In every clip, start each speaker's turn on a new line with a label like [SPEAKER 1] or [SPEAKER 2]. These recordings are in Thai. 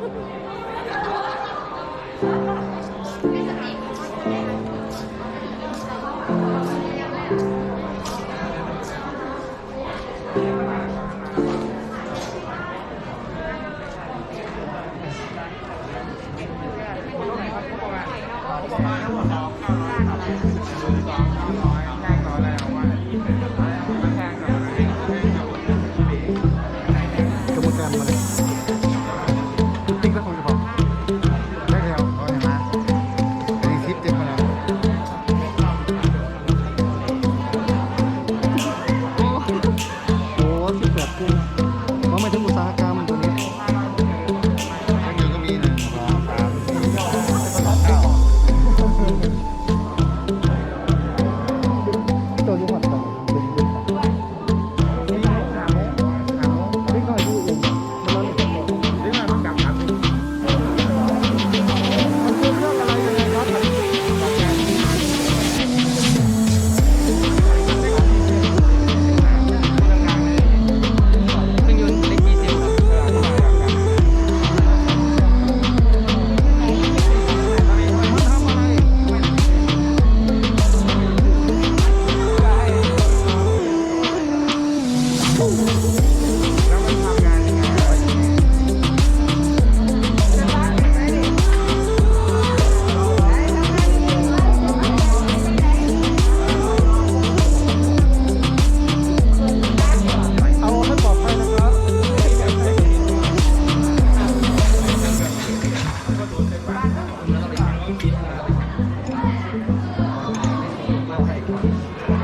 [SPEAKER 1] Thank you. thank you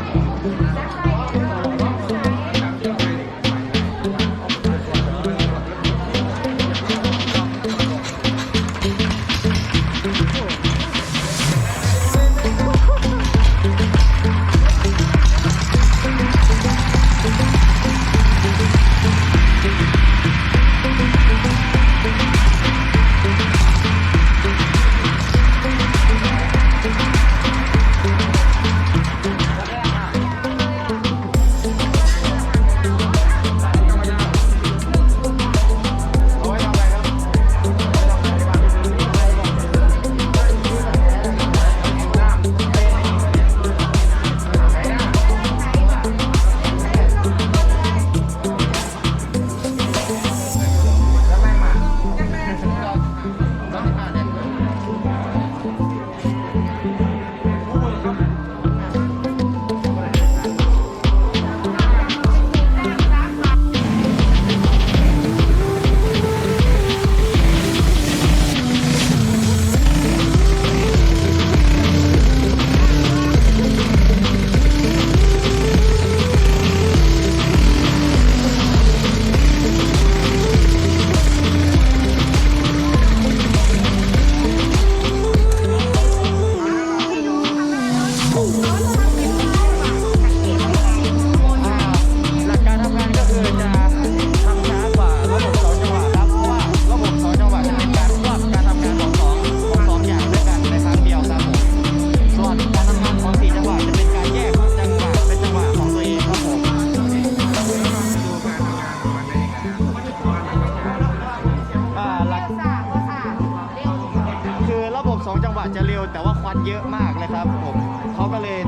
[SPEAKER 1] องจังหวะ
[SPEAKER 2] จะเร็วแต่ว่าควันเยอะมากเลยครับผมเขาก็เลย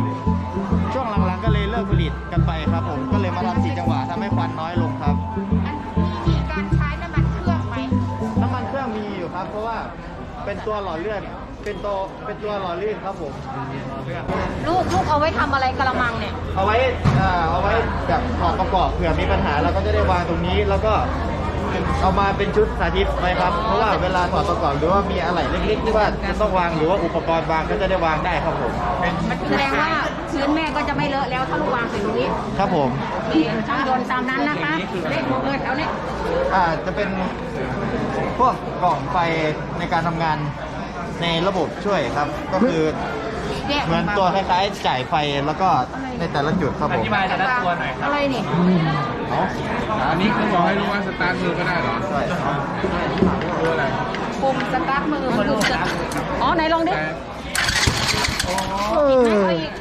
[SPEAKER 2] ช่วงหลังๆก็เลยเลิกผลิตกันไปครับ ผมก็เลยมาทำสี่จังหวะทำให้ควันน้อยลงครับ
[SPEAKER 3] มีการใช้น้ำมันเครื่องไหม
[SPEAKER 2] น้ำมันเครื่องมีอยู่ครับ เพราะว่าเป็น
[SPEAKER 1] เป็นตัวหล่อเลื่อนเป็นตัวเป็นตัวหล่อลื่นครับผม
[SPEAKER 4] ลูกลูกเอาไว้ทำอะไรกระมังเนี่ย
[SPEAKER 1] เอาไว้เอ่อเอาไว้แบบถอดประกอบเผื่อมีปัญหาเราก็จะได้วางตรงนี้แล้วก็ เอามาเป็นชุดสาธิตไว้ครับ เพราะว่าเวลาถอดประกอบหรือว่ามีอะไรเล็กๆที่ว่าจะต้องวางหรือว่าอุปกรณ์วางก็จะได้วางได้ครับผม
[SPEAKER 4] แสดงว่าพื้นแม่ก็จะไม่เลอะแล้วถ้าลูกวางสิ่งนี้
[SPEAKER 1] ครับผม
[SPEAKER 4] เองช่างยนต์ตามนั้นนะคะเลขหมดเลยเอาเนี่ย
[SPEAKER 1] อ่าจะเป็นพวกกล่องไฟในการทำงานในระบบช่วยครับ ก็คือ
[SPEAKER 4] แยก
[SPEAKER 1] เหมือนตัวคล้ายๆจ่ายไฟแล้วก็ในแต่ละจุดครับผม
[SPEAKER 4] อะไรนี่
[SPEAKER 5] อันนี้เขาบอกให้รู้ว่าสตาร์ทมือก็ได้เหรอ
[SPEAKER 1] ใช่ครับ
[SPEAKER 4] ปุ่มสตาร์ทมือมันปุ่มสตาร์ทอ๋อไหนลองดิ
[SPEAKER 6] เออ
[SPEAKER 4] เอาอีก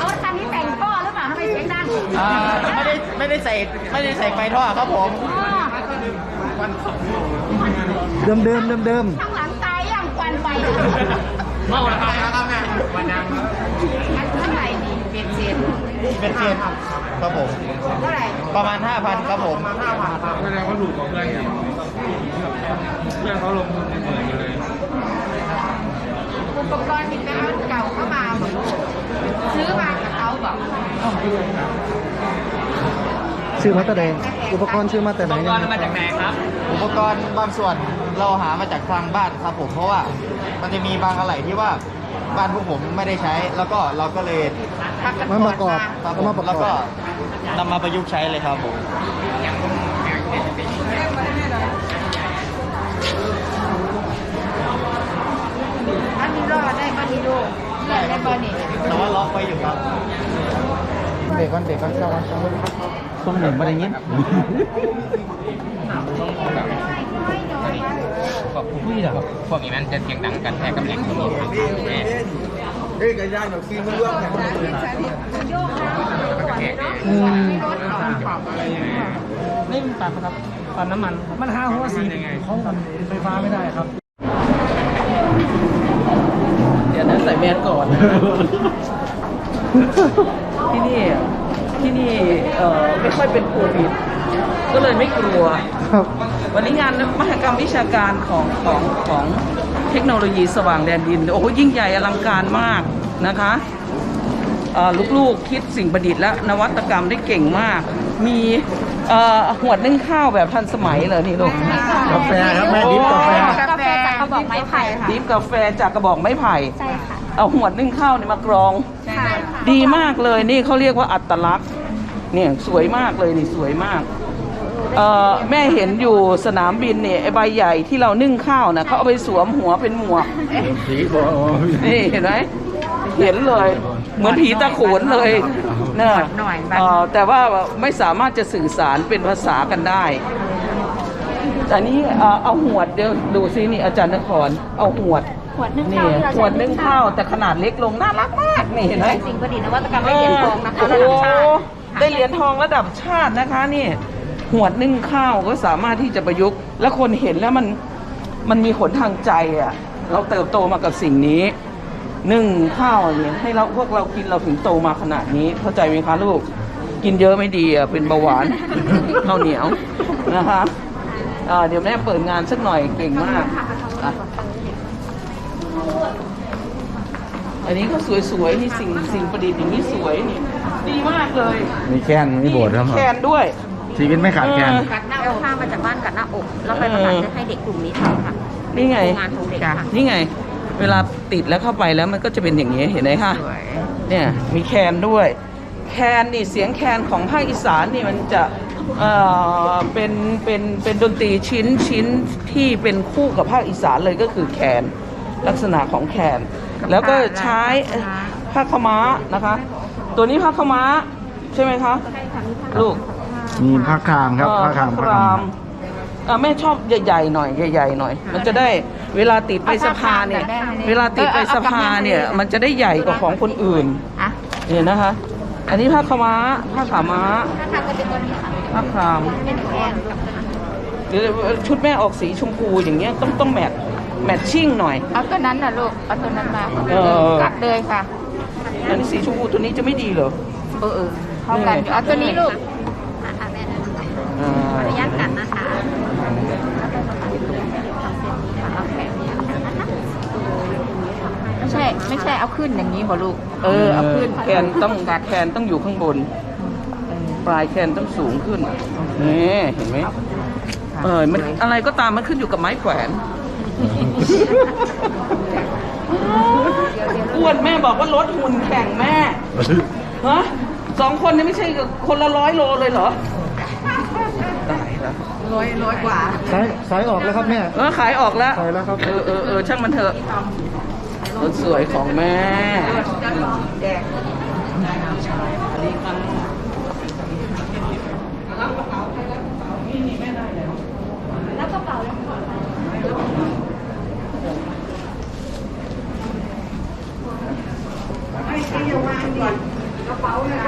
[SPEAKER 4] รถคันนี้แต่งท่อหรือเปล่าทำไมเสียงดัง
[SPEAKER 1] อ่าไม่ได้ไม่ได้ใส่ไม่ได้ใส่ไฟท่อครับผม
[SPEAKER 4] อ๋อ
[SPEAKER 6] เดิมเดิมเดิมเดิม
[SPEAKER 1] เมาแล้วครับแม่วันยัง
[SPEAKER 4] อันเท่าไหร่นี่เปลี่ยนเสียง
[SPEAKER 1] เป็นเกณฑ์ครับผม
[SPEAKER 4] เท่าไหร่
[SPEAKER 1] ประมาณ 5,000ครับผม
[SPEAKER 5] แสดงว่าถูกกว่าเพื่อนอีกเพื่อนเขาลงทุนเป็นหมื่นอยู่เลย
[SPEAKER 4] อุปกรณ์ที่เป็นรถเก่าเข้ามาบอกซื้อมากับเขาบอก
[SPEAKER 6] ซื้อมาแต่ใดอุปกรณ์ซื้อมาแต่ไหนเนี่ย
[SPEAKER 1] อุปกรณ์บางส่วนเราหามาจากทางบ้านครับผมเพราะว่ามันจะมีบางอะไรที่ว่าบ้านพวกผมไม่ได้ใช้ แล้วก็เราก็เลย
[SPEAKER 6] มาประกอบ
[SPEAKER 1] ครับผ
[SPEAKER 6] เอา
[SPEAKER 1] ม
[SPEAKER 6] มาประก
[SPEAKER 1] แล้ว
[SPEAKER 6] อ
[SPEAKER 1] ก็
[SPEAKER 6] บ
[SPEAKER 1] นำมาประยุกต์ใช้เลยครับผม
[SPEAKER 4] อันนี้รอดได้บ้านี้ดูได้ได้บ้านี้
[SPEAKER 1] แต่ว่าล็อกไว้อยู่ครับ
[SPEAKER 6] เบรกก่อนเบรกก่อนเข้าวันเข้าวัน ช่วงหนึ่งมาได้ยิน
[SPEAKER 7] พวกนี้มันจะเสียงดังกันแทกกับแหล่งที่มีทางแน่
[SPEAKER 1] เฮ้ยกระยานดอกซีมันร่วงแข็ง
[SPEAKER 6] อืม
[SPEAKER 8] ไม่มีปัดครับปัดน้ำมัน มันหาหัวสีของมันไฟฟ้าไม่ได้ครับ
[SPEAKER 9] เดี๋ยวนั้นใส่แมสก่อน ที่นี่ ที่นี่เอ่อไม่ค่อยเป็นโควิดก็เลยไม่กลัว
[SPEAKER 6] ครับ
[SPEAKER 9] วันนี้งานมหกรรมวิชาการของของของเทคโนโลยีสว่างแดนดิน โอ้โหยิ่งใหญ่อลังการมากนะคะเอ่อลูกๆคิดสิ่งประดิษฐ์และนวัตกรรมได้เก่งมาก มีเอ่อหวดนึ่งข้าวแบบทันสมัยเลยนี่ลูก
[SPEAKER 6] กาแฟครับแม่ดิฟกาแฟ
[SPEAKER 4] กาแฟจากกระบอกไม้ไผ่ค่ะ
[SPEAKER 9] ดิฟกาแฟจากกระบอกไม้ไผ่
[SPEAKER 4] ใช่ค่ะ
[SPEAKER 9] เอาหวดนึ่งข้าวนี่มากรอง
[SPEAKER 4] ค่ะ
[SPEAKER 9] ดีมากเลยนี่เขาเรียกว่าอัตลักษณ์เนี่ยสวยมากเลยนี่สวยมากเอ่อแม่เห็นอยู่สนามบินเนี่ยไอใบใหญ่ที่เรานึ่งข้าวนะเขาเอาไปสวมหัวเป็นหมวกนี่เห็นไหมเห็นเลย เหมือนผีตะโขนเลยเนี่ย
[SPEAKER 4] หน่อย
[SPEAKER 9] เอ่อแต่ว่าไม่สามารถจะสื่อสารเป็นภาษากันได้แต่นี้เอ่อเอาหวดเดี๋ยวดูซินี่อาจารย์นครเอาหวด
[SPEAKER 4] ขวดนึ่ง
[SPEAKER 9] นี่
[SPEAKER 4] ข้าวที่เรา
[SPEAKER 9] ขวดนึ่งข้าวแต่ขนาดเล็กลงน่ารักมากนี่เห็นไหม
[SPEAKER 4] เป็นสิ่งประดิษฐ์นวัตกรรมได้เหรียญทองนะคะ
[SPEAKER 9] โอ้
[SPEAKER 4] ระ
[SPEAKER 9] โห
[SPEAKER 4] ดับชาติ
[SPEAKER 9] ได้เหรียญทองระดับชาตินะคะนี่หวดนึ่งข้าวก็สามารถที่จะประยุกต์ แล้วคนเห็นแล้วมันมันมีผลทางใจอะ เราเติบโตมากับสิ่งนี้นึ่งข้าวเนี่ยให้เราพวกเรากินเราถึงโตมาขนาดนี้ เข้าใจไหมคะลูก กินเยอะไม่ดีอะเป็นเบาหวาน ข้าวเหนียวนะคะอ่าเดี๋ยวแม่เปิดงานสักหน่อยเก่งมากอะ อันนี้ก็สวยๆนี่สิ่งสิ่งประดิษฐ์อย่างนี้สวยนี่ดีมากเลย
[SPEAKER 6] มีแค้นมีโบสถ์ครับ
[SPEAKER 9] แคนด้วย
[SPEAKER 6] ชีวิตไม่ขาดแค้น
[SPEAKER 9] เออ
[SPEAKER 4] กัดหน้าอกผ้ามาจากบ้านกัดหน้าอกแล้วไปประสานให้เด็กกลุ่มนี้ทำค่ะ
[SPEAKER 9] นี่ไง
[SPEAKER 4] งานของเด็กค่ะ
[SPEAKER 9] นี่ไง เวลาติดแล้วเข้าไปแล้วมันก็จะเป็นอย่างนี้เห็นไหมคะเนี่ยมีแคนด้วย แคนนี่เสียงแคนของภาคอีสานนี่มันจะเอ่อเป็นเป็นเป็นดนตรีชิ้นชิ้นที่เป็นคู่กับภาคอีสานเลยก็คือแคนลักษณะของแคน แล้วก็ใช้ผ้าขาวม้านะคะ ตัวนี้ผ้าขาวม้าใช่ไหมคะลูก
[SPEAKER 6] มีผ้าครามครับ
[SPEAKER 9] เอ่อ
[SPEAKER 6] ผ้าคราม
[SPEAKER 9] พระรามเอ่อแม่ชอบใหญ่ๆหน่อยใหญ่ๆหน่อย มันจะได้เวลาติดไปสภาเนี่ย เวลาติดไปสภาเนี่ย มันจะได้ใหญ่กว่าของคนอื่น
[SPEAKER 4] อะ
[SPEAKER 9] เนี่ยนะคะ อันนี้ผ้าขาวม้าผ้าขาวม้า
[SPEAKER 4] ถ้าทำก็เป็นตัวนี้ค่ะ
[SPEAKER 9] ผ้าคราม
[SPEAKER 4] เป็นแอนกับ
[SPEAKER 9] หรือชุดแม่ออกสีชมพูอย่างเงี้ยต้องต้องแมท แมทชิ่งหน่อย
[SPEAKER 4] เอาตัวนั้นน่ะลูก เอาตัวนั้นมา
[SPEAKER 9] เออ
[SPEAKER 4] กัดเลยค่ะ
[SPEAKER 9] อันนี้สีชมพูตัวนี้จะไม่ดีเหรอ
[SPEAKER 4] บอเออพร้อมกันเอาตัวนี้ลูก
[SPEAKER 9] อ่า
[SPEAKER 10] ขออนุญาตกันนะคะ
[SPEAKER 4] ไม่ใช่ ไม่ใช่ เอาขึ้นอย่างนี้บ่ลูก เออเอาขึ้น
[SPEAKER 9] แคนต้องแคนต้องอยู่ข้างบน ปลายแคนต้องสูงขึ้นนี่เห็นไหมเออมันอะไรก็ตามมันขึ้นอยู่กับไม้แขวน อ้วนแม่บอกว่าลดหุ่นแข่งแม่ฮะสองคนนี่ไม่ใช่คนละร้อยโลเลยเหรอตายแล้ว
[SPEAKER 4] ร้อยร้อยกว่า
[SPEAKER 6] สายสายออกแล้วครับแม่
[SPEAKER 9] เออขายออกแล้ว
[SPEAKER 6] ขายแล้วครับ
[SPEAKER 9] เออเออเออช่างมันเถอะรถสวยของแม่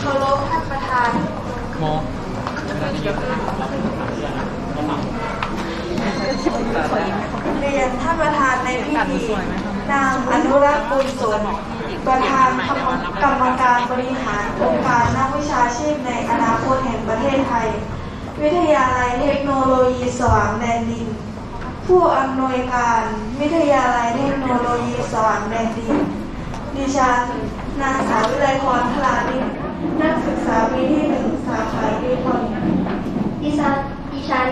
[SPEAKER 10] เคารพท่านประธานเรียนท่านประธานในพิธีนางอนุรักษ์บุญสนประธานกรรมการบริหารโครงการนักวิชาชีพในอนาคตแห่งประเทศไท ย วิทยาลัยเทคโนโลยีสว่างแดนดิน ผู้อำนวยการวิทยาลัยเทคโนโลยีสว่างแดนดิน ดิฉันนางสาววิไลพรพลานิชนักศึกษาปีที่หนึ่งสาขาอิเล็กทรอนิกส์
[SPEAKER 11] ดิฉันดิฉัน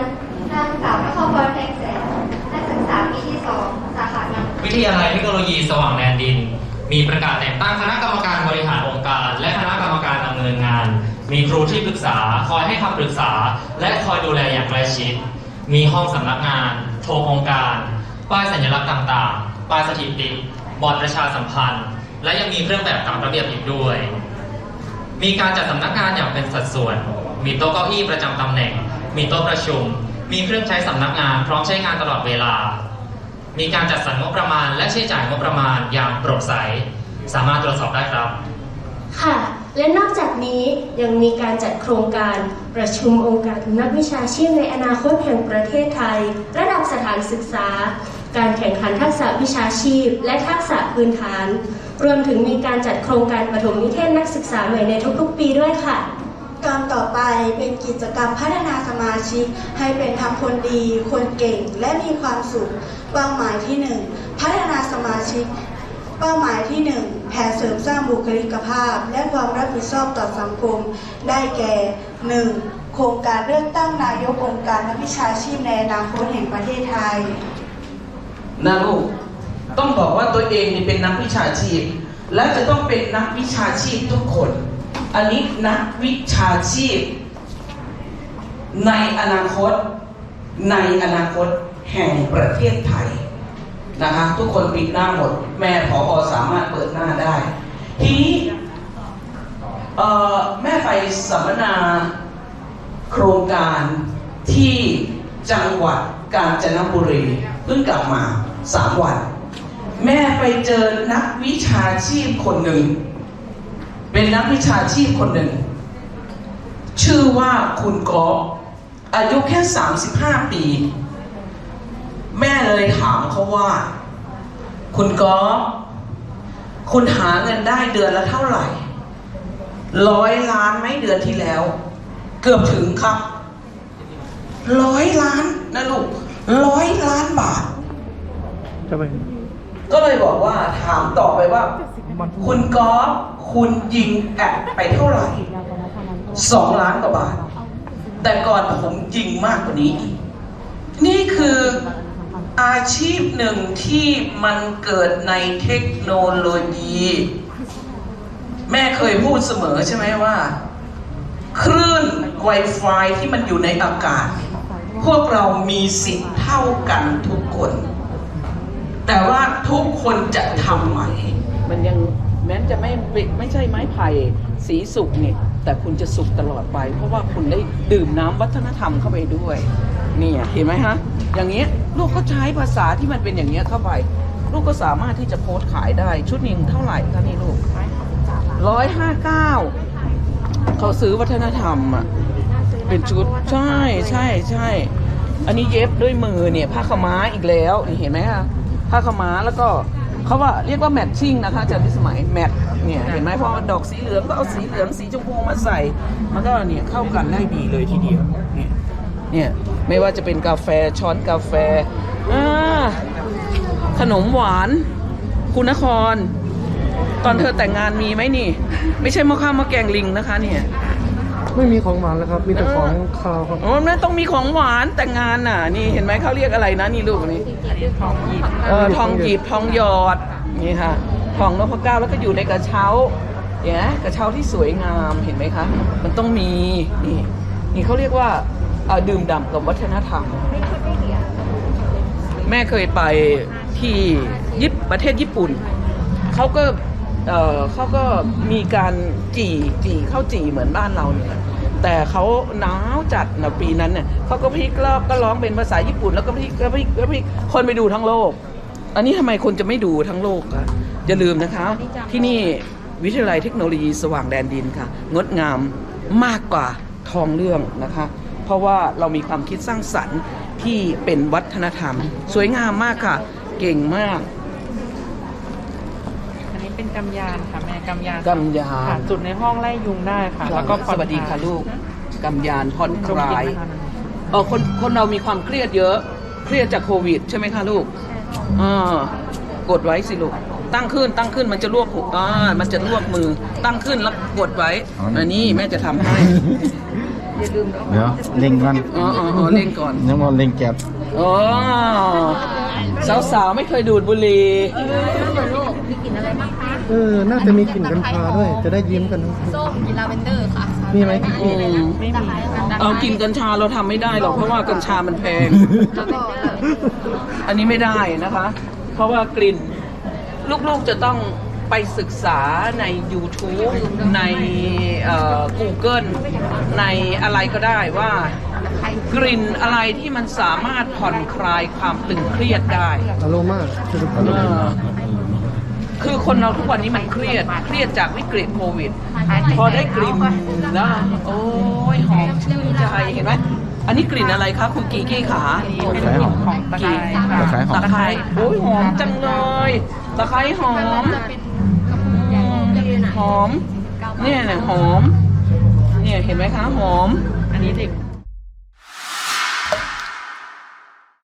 [SPEAKER 11] นางสาวนครพรแพงแสนนักศึกษาปีที่สองสาขางาน
[SPEAKER 12] วิทยาลัยเทคโนโลยีสว่างแดนดิน มีประกาศแต่งตั้งคณะกรรมการบริหารองค์การ และคณะกรรมการดำเนินงาน มีครูที่ปรึกษาคอยให้คำปรึกษา และคอยดูแลอย่างใกล้ชิด มีห้องสำนักงานโทรโครงการ ป้ายสัญลักษณ์ต่างๆ ป้ายสถิติ บอร์ดประชาสัมพันธ์ และยังมีเครื่องแบบตามระเบียบอีกด้วย มีการจัดสำนักงานอย่างเป็นสัดส่วน มีโต๊ะเก้าอี้ประจำตำแหน่ง มีโต๊ะประชุม มีเครื่องใช้สำนักงาน พร้อมใช้งานตลอดเวลา มีการจัดสรรงบประมาณ และใช้จ่ายงบประมาณอย่างโปร่งใส สามารถตรวจสอบได้ครับ
[SPEAKER 11] ค่ะ และนอกจากนี้ยังมีการจัดโครงการประชุมองค์การนักวิชาชีพในอนาคตแห่งประเทศไทย ระดับสถานศึกษา การแข่งขันทักษะวิชาชีพ และทักษะพื้นฐาน รวมถึงมีการจัดโครงการปฐมนิเทศนักศึกษาใหม่ในทุกๆ ปีด้วยค่ะ
[SPEAKER 10] ตอนต่อไปเป็นกิจกรรมพัฒนาสมาชิก ให้เป็นทั้งคนดี คนเก่งและมีความสุขเป้าหมายที่ 1 พัฒนาสมาชิก เป้าหมายที่ 1 แผนเสริมสร้างบุคลิกภาพ และความรับผิดชอบต่อสังคม ได้แก่ 1. โครงการเลือกตั้งนายกองค์การนักวิชาชีพในอนาคตแห่งประเทศไทย
[SPEAKER 9] นะลูกต้องบอกว่าตัวเองมีเป็นนักวิชาชีพ และจะต้องเป็นนักวิชาชีพทุกคน อันนี้นักวิชาชีพ ในอนาคต ในอนาคตแห่งประเทศไทย นะคะทุกคนปิดหน้าหมด แม่ผออสามารถเปิดหน้าได้ ทีนี้แม่ไปสัมมนาโครงการที่จังหวัดกาญจนบุรีเพิ่งกลับมาสามวัน แม่ไปเจอนักวิชาชีพคนหนึ่ง เป็นนักวิชาชีพคนหนึ่ง ชื่อว่าคุณกออายุแค่ 35 ปี แม่เลยถามเขาว่า คุณกอฟคุณหาเงินได้เดือนละเท่าไหร่ ร้อยล้านไหมเดือนที่แล้ว เกือบถึงครับ ร้อยล้านนะลูก ร้อยล้านบาท ก็เลยบอกว่าถามต่อไปว่า คุณกอล์ฟคุณยิงแอดไปเท่าไหร่สองล้านกว่าบาท แต่ก่อนผมยิงมากกว่านี้อีกนี่คือ อาชีพหนึ่งที่มันเกิดในเทคโนโลยี แม่เคยพูดเสมอใช่ไหมว่า คลื่น Wi-Fi ที่มันอยู่ในอากาศ พวกเรามีสิทธิ์เท่ากันทุกคน แต่ว่าทุกคนจะทำใหม่มันยังแม้จะไม่ไม่ใช่ไม้ไผ่สีสุกเนี่ยแต่คุณจะสุกตลอดไป เพราะว่าคุณได้ดื่มน้ำวัฒนธรรมเข้าไปด้วย นี่เห็นไหมฮะ อย่างเงี้ยลูกก็ใช้ภาษาที่มันเป็นอย่างเงี้ยเข้าไป ลูกก็สามารถที่จะโพสต์ขายได้ ชุดหนึ่งเท่าไหร่คะนี่ลูกร้อยห้าเก้าเขาซื้อวัฒนธรรมอะเป็นชุดใช่ใช่ใช่อันนี้เย็บด้วยมือเนี่ยผ้าขาวม้าอีกแล้วนี่เห็นไหมคะผ้าขาวม้าแล้วก็เขาว่าเรียกว่าแมทชิ่งนะคะอาจารย์พิสมัยแมทเนี่ยเห็นไหมพอดอกสีเหลืองก็เอาสีเหลืองสีชมพูมาใส่ มันก็เนี่ยเข้ากันได้ดีเลยทีเดียวเนี่ย เนี่ยไม่ว่าจะเป็นกาแฟช้อนกาแฟอ่าขนมหวาน คุณนคร ตอนเธอแต่งงานมีไหมนี่ ไม่ใช่หม้อข้าวหม้อแกงลิงนะคะเนี่ย
[SPEAKER 6] ไม่มีของหวานแล้วครับ มีแต่ของคาวครับ
[SPEAKER 9] อ๋อมันต้องมีของหวานแต่งงานน่ะ นี่เห็นไหมเขาเรียกอะไรนะนี่ลูกนี่เออทองหยิบทองหยอดนี่ค่ะทองนพเก้าแล้วก็อยู่ในกระเช้าเนี่ยกระเช้าที่สวยงามเห็นไหมคะ มันต้องมีนี่นี่เขาเรียกว่าเอ่อ ดื่มด่ำกับวัฒนธรรม แม่เคยไปที่ยิปประเทศญี่ปุ่นเขาก็เออเขาก็มีการจี่จี่ข้าวจี่เหมือนบ้านเราเนี่ยแต่เขาหนาวจัดนะปีนั้นเนี่ยเขาก็พลิกรอบก็ร้องเป็นภาษาญี่ปุ่น แล้วก็พลิกก็พลิกก็พลิกคนไปดูทั้งโลก อันนี้ทำไมคนจะไม่ดูทั้งโลกคะอย่าลืมนะคะ ที่นี่วิทยาลัยเทคโนโลยีสว่างแดนดินค่ะ งดงามมากกว่าทองเรื่องนะคะเพ ราะว่าเรามีความคิดสร้างสรรค์ที่เป็นวัฒนธรรม สวยงามมากค่ะ เก่งมาก
[SPEAKER 4] อันนี้เป็นกำยานค่ะแม่กำยาน
[SPEAKER 9] กำยาน
[SPEAKER 4] ค่ะจุดในห้องไล่ยุงได้ค่ะ แล้วก็
[SPEAKER 9] สวัสดีค่ะลูกกำยานผ่อนค
[SPEAKER 4] ชม
[SPEAKER 9] ลา
[SPEAKER 4] กิน
[SPEAKER 9] ย
[SPEAKER 4] นะคะ
[SPEAKER 9] เออคนคนเรามีความเครียดเยอะ เครียดจากโควิด ใช่ไหมคะลูกอ่ากดไว้สิลูก ตั้งขึ้นตั้งขึ้นมันจะลวกหูอ่ามันจะลวกมือ ตั้งขึ้นแล้วกดไว้อันนี้แม่จะทำให้
[SPEAKER 6] เดี๋ยวเล็งกัน
[SPEAKER 9] อ๋ออ๋ออ๋อเล่นก่อน
[SPEAKER 6] ยังว่าเล็งแก็บ
[SPEAKER 9] อ๋อสาวๆไม่เคยดูดบุหรี่
[SPEAKER 6] เออ น่าจะมีกลิ่นกัญชาด้วย จะได้ยิ้มกันทั้งคู่
[SPEAKER 4] ส้มกินลาเวนเดอร์ค่ะ
[SPEAKER 6] มีไหม
[SPEAKER 9] อืมเอากินกัญชาเราทำไม่ได้หรอกเพราะว่ากัญชามันแพง
[SPEAKER 4] แล้วก็
[SPEAKER 9] อันนี้ไม่ได้นะคะ เพราะว่ากลิ่น ลูกๆจะต้อง ไปศึกษาใน YouTube ในเอ่อ Google ในอะไรก็ได้ว่ากลิ่นอะไรที่มันสามารถผ่อนคลายความตึงเครียดได้
[SPEAKER 6] อโรมาสรุปอโร
[SPEAKER 9] เอ
[SPEAKER 6] มา
[SPEAKER 9] อคือคนเราทุกวันนี้มันเครียด เครียดจากวิกฤตโควิด พอได้กลิ่นแล้วโอ้ยหอมชื่นใจเห็นไหมอันนี้กลิ่นอะไรคะคุณกีกี้ขา
[SPEAKER 4] เป็นกลิ่นของตะไคร้ค่ะ
[SPEAKER 6] ตะไคร้หอ
[SPEAKER 9] ตะ
[SPEAKER 6] ม
[SPEAKER 9] ไคร้โอ้ยหอมจังเลย ตะไคร้หอม หอม เนี่ยเนี่ยหอม เนี่ยเห็นไหมคะหอม
[SPEAKER 4] อันนี้เด็ก